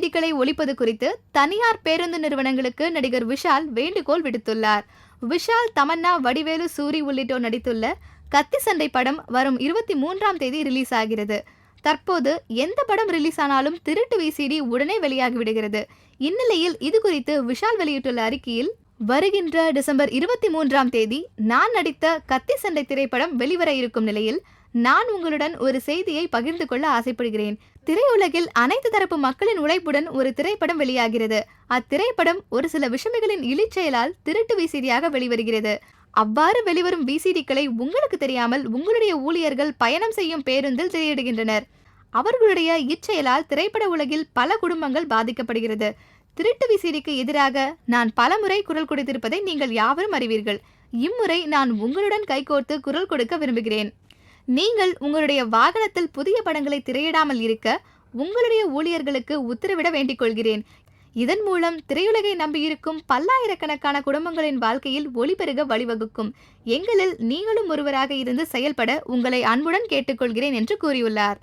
விசிடிக்களை ஒழிப்பது குறித்து தனியார் பேருந்து நிறுவனங்களுக்கு நடிகர் விஷால் வேண்டுகோள் விடுத்துள்ளார். விஷால் தமன்னா வடிவேலு சூரி உள்ளிட்டோர் நடித்துள்ள கத்தி சண்டை படம் வரும் இருபத்தி மூன்றாம் தேதி ரிலீஸ் ஆகிறது. தற்போது எந்த படம் ரிலீஸ் ஆனாலும் திருட்டு விசிடி உடனே வெளியாகி விடுகிறது. இந்நிலையில் இது குறித்து விஷால் வெளியிட்டுள்ள அறிக்கையில் வருகின்ற டிசம்பர் இருபத்தி மூன்றாம் தேதி நான் நடித்த கத்தி சண்டை திரைப்படம் வெளிவர இருக்கும் நிலையில் நான் உங்களுடன் ஒரு செய்தியை பகிர்ந்து கொள்ள ஆசைப்படுகிறேன். திரையுலகில் அனைத்து தரப்பு மக்களின் உழைப்புடன் ஒரு திரைப்படம் வெளியாகிறது. அத்திரைப்படம் ஒரு சில விஷமிகளின் இழிச்செயலால் திருட்டு விசிறியாக வெளிவருகிறது. அவ்வாறு வெளிவரும் விசிடிக்களை உங்களுக்கு தெரியாமல் உங்களுடைய ஊழியர்கள் பயணம் செய்யும் பேருந்தில் திரையிடுகின்றனர். அவர்களுடைய இச்செயலால் திரைப்பட உலகில் பல குடும்பங்கள் பாதிக்கப்படுகிறது. திருட்டு விசிடிக்கு எதிராக நான் பலமுறை குரல் கொடுத்திருப்பதை நீங்கள் யாவரும் அறிவீர்கள். இம்முறை நான் உங்களுடன் கைகோர்த்து குரல் கொடுக்க விரும்புகிறேன். நீங்கள் உங்களுடைய வாகனத்தில் புதிய படங்களை திரையிடாமல் இருக்க உங்களுடைய ஊழியர்களுக்கு உத்தரவிட வேண்டிக் கொள்கிறேன் இதன் மூலம் திரையுலகை நம்பியிருக்கும் பல்லாயிரக்கணக்கான குடும்பங்களின் வாழ்க்கையில் ஒளிபெருக வழிவகுக்கும். எங்களில் நீங்களும் ஒருவராக இருந்து செயல்பட உங்களை அன்புடன் கேட்டுக்கொள்கிறேன் என்று கூறியுள்ளார்.